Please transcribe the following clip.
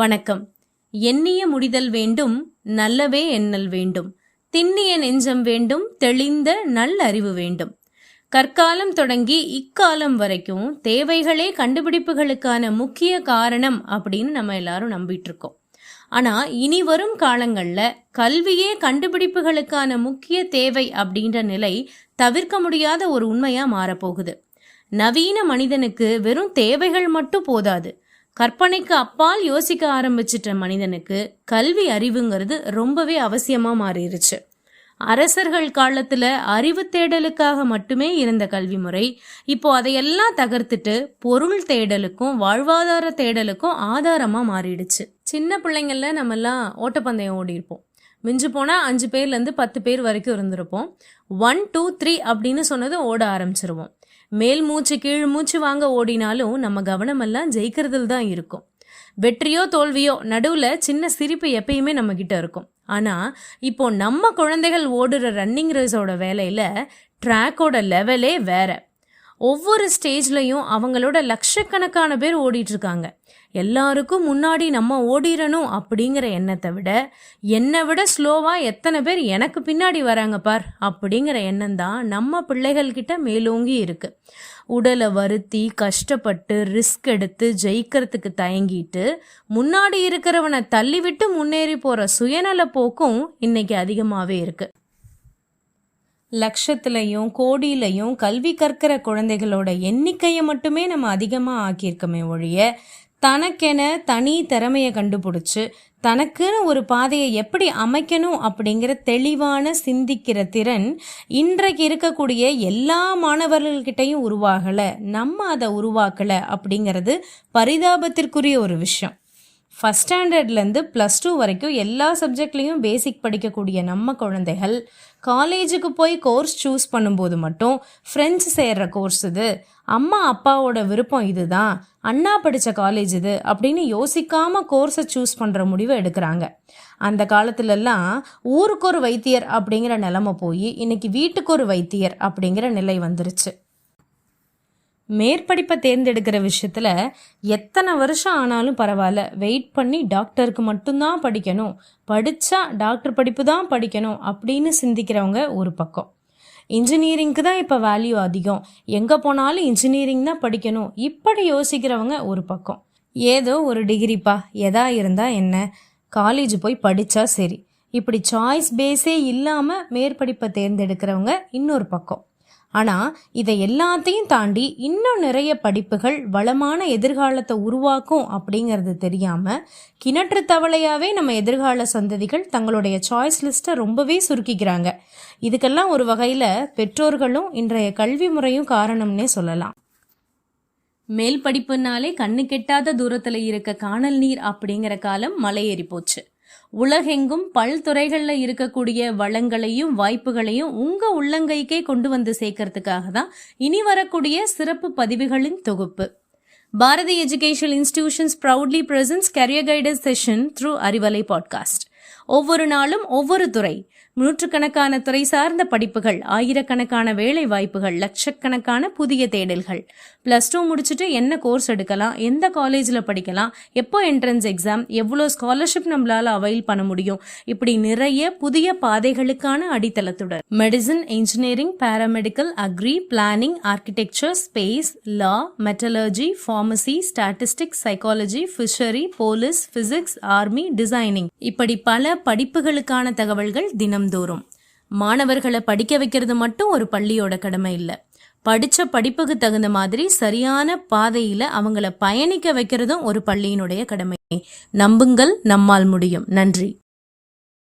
வணக்கம். எண்ணிய முடிதல் வேண்டும் நல்லவே எண்ணல் வேண்டும். திண்ணிய நெஞ்சம் வேண்டும் தெளிந்த நல்லறிவு வேண்டும். கற்காலம் தொடங்கி இக்காலம் வரைக்கும் தேவைகளே கண்டுபிடிப்புகளுக்கான முக்கிய காரணம் அப்படின்னு நம்ம எல்லாரும் நம்பிட்டு இருக்கோம் ஆனா இனி வரும் காலங்கள்ல கல்வியே கண்டுபிடிப்புகளுக்கான முக்கிய தேவை அப்படின்ற நிலை தவிர்க்க முடியாத ஒரு உண்மையா மாறப்போகுது. நவீன மனிதனுக்கு வெறும் தேவைகள் மட்டும் போதாது. கற்பனைக்கு அப்பால் யோசிக்க ஆரம்பிச்சிட்ட மனிதனுக்கு கல்வி அறிவுங்கிறது ரொம்பவே அவசியமா மாறிடுச்சு அரசர்கள் காலத்துல அறிவு தேடலுக்காக மட்டுமே இருந்த கல்வி முறை இப்போ அதையெல்லாம் தகர்த்துட்டு பொருள் தேடலுக்கும் வாழ்வாதார தேடலுக்கும் ஆதாரமா மாறிடுச்சு. சின்ன பிள்ளைங்கள நம்ம எல்லாம் ஓட்டப்பந்தயம் ஓடி இருப்போம் மிஞ்சு போனா அஞ்சு பேர்ல இருந்து பத்து பேர் வரைக்கும் இருந்திருப்போம். ஒன் டூ த்ரீ அப்படின்னு சொன்னது ஓட ஆரம்பிச்சிருவோம். மேல் மூச்சு கீழ் மூச்சு வாங்க ஓடினாலும் நம்ம கவனமெல்லாம் ஜெயிக்கிறதுல தான் இருக்கும். வெற்றியோ தோல்வியோ நடுவில் சின்ன சிரிப்பு எப்பயுமே நம்ம கிட்ட இருக்கும். ஆனால் இப்போ நம்ம குழந்தைகள் ஓடுற ரன்னிங் ரேஸோட வேலையில் ட்ராக்கோட லெவலே வேற. ஒவ்வொரு ஸ்டேஜ்லையும் அவங்களோட லட்சக்கணக்கான பேர் ஓடிட்டுருக்காங்க. எல்லாருக்கும் முன்னாடி நம்ம ஓடிடணும் அப்படிங்கிற எண்ணத்தை விட என்னை விட ஸ்லோவாக எத்தனை பேர் எனக்கு பின்னாடி வராங்க பார் அப்படிங்கிற எண்ணம் தான் நம்ம பிள்ளைகள்கிட்ட மேலோங்கி இருக்குது உடலை வருத்தி கஷ்டப்பட்டு ரிஸ்க் எடுத்து ஜெயிக்கிறதுக்கு தயங்கிட்டு முன்னாடி இருக்கிறவனை தள்ளிவிட்டு முன்னேறி போகிற சுயநல போக்கும் இன்னைக்கு அதிகமாகவே இருக்குது லட்சத்துலையும் கோடியிலையும் கல்வி கற்கிற குழந்தைகளோட எண்ணிக்கையை மட்டுமே நம்ம அதிகமாக ஆக்கியிருக்கோமே ஒழிய தனக்கென தனி திறமையை கண்டுபிடிச்சு தனக்குன்னு ஒரு பாதையை எப்படி அமைக்கணும் அப்படிங்கிற தெளிவான சிந்திக்கிற திறன் இன்றைக்கு இருக்கக்கூடிய எல்லா மாணவர்கள்கிட்டையும் உருவாகலை நம்ம அதை உருவாக்கலை அப்படிங்கிறது பரிதாபத்திற்குரிய ஒரு விஷயம். ஃபஸ்ட் ஸ்டாண்டர்ட்லேருந்து ப்ளஸ் டூ வரைக்கும் எல்லா சப்ஜெக்ட்லேயும் பேசிக் படிக்கக்கூடிய நம்ம குழந்தைகள் காலேஜுக்கு போய் கோர்ஸ் சூஸ் பண்ணும்போது மட்டும் ஃப்ரெண்ட்ஸ் சேர்கிற கோர்ஸ் இது. அம்மா அப்பாவோட விருப்பம் இதுதான். அண்ணா படித்த காலேஜ் இது அப்படின்னு யோசிக்காம கோர்ஸை சூஸ் பண்ணுற முடிவை எடுக்கிறாங்க. அந்த காலத்துலலாம் ஊருக்கு ஒரு வைத்தியர் அப்படிங்கிற நிலமை போய் இன்னைக்கு வீட்டுக்கு ஒரு வைத்தியர் அப்படிங்கிற நிலை வந்துருச்சு. மேற்படிப்பை தேர்ந்தெடுக்கிற விஷயத்தில் எத்தனை வருஷம் ஆனாலும் பரவாயில்ல. வெயிட் பண்ணி டாக்டருக்கு மட்டும்தான் படிக்கணும். படித்தா டாக்டர் படிப்பு தான் படிக்கணும் அப்படின்னு சிந்திக்கிறவங்க ஒரு பக்கம். இன்ஜினியரிங்க்கு தான் இப்போ வேல்யூ அதிகம். எங்கே போனாலும் இன்ஜினியரிங் தான் படிக்கணும். இப்படி யோசிக்கிறவங்க ஒரு பக்கம். ஏதோ ஒரு டிகிரிப்பா? எதா இருந்தால் என்ன? காலேஜ் போய் படித்தா சரி. இப்படி சாய்ஸ் பேஸே இல்லாமல் மேற்படிப்பை தேர்ந்தெடுக்கிறவங்க இன்னொரு பக்கம். ஆனால் இதை எல்லாத்தையும் தாண்டி இன்னும் நிறைய படிப்புகள் வளமான எதிர்காலத்தை உருவாக்கும் அப்படிங்கிறது தெரியாமல் கிணற்று தவளையாகவே நம்ம எதிர்கால சந்ததிகள் தங்களுடைய சாய்ஸ் லிஸ்ட்டை ரொம்பவே சுருக்கிக்கிறாங்க. இதுக்கெல்லாம் ஒரு வகையில் பெற்றோர்களும் இன்றைய கல்வி முறையும் காரணம்னே சொல்லலாம். மேல் படிப்புனாலே கண்ணு கெட்டாத தூரத்தில் இருக்க காணல் நீர் அப்படிங்கிற காலம் மலையேறி போச்சு. உலகெங்கும் பல்துறைகளில் இருக்கக்கூடிய வளங்களையும் வாய்ப்புகளையும் உங்க உள்ளங்கைக்கே கொண்டு வந்து சேர்க்கறதுக்காக தான் இனி வரக்கூடிய சிறப்பு பதிவுகளின் தொகுப்பு. Bharathi education institutions proudly presents career guidance session through Arivalai podcast ஒவ்வொரு நாளும் ஒவ்வொரு துறை நூற்றுக்கணக்கான துறை சார்ந்த படிப்புகள் ஆயிரக்கணக்கான வேலை வாய்ப்புகள் லட்சக்கணக்கான புதிய தேடல்கள். பிளஸ் டூ முடிச்சுட்டு என்ன கோர்ஸ் எடுக்கலாம் எந்த காலேஜில் படிக்கலாம் எப்போ என்ட்ரன்ஸ் எக்ஸாம் எவ்வளோ ஸ்காலர்ஷிப் நம்மளால அவைல் பண்ண முடியும். இப்படி நிறைய புதிய பாதைகளுக்கான அடித்தளத்துடன். Medicine engineering paramedical agri planning architecture space law metallurgy pharmacy statistics psychology fishery police physics army designing இப்படி பல படிப்புகளுக்கான தகவல்கள் தினம் தினம்தோறும் மாணவர்களை படிக்க வைக்கிறது மட்டும் ஒரு பள்ளியோட கடமை இல்லை. படித்த படிப்புக்கு தகுந்த மாதிரி சரியான பாதையில் அவங்கள பயணிக்க வைக்கிறதும் ஒரு பள்ளியினுடைய கடமை. நம்புங்கள் நம்மால் முடியும். நன்றி.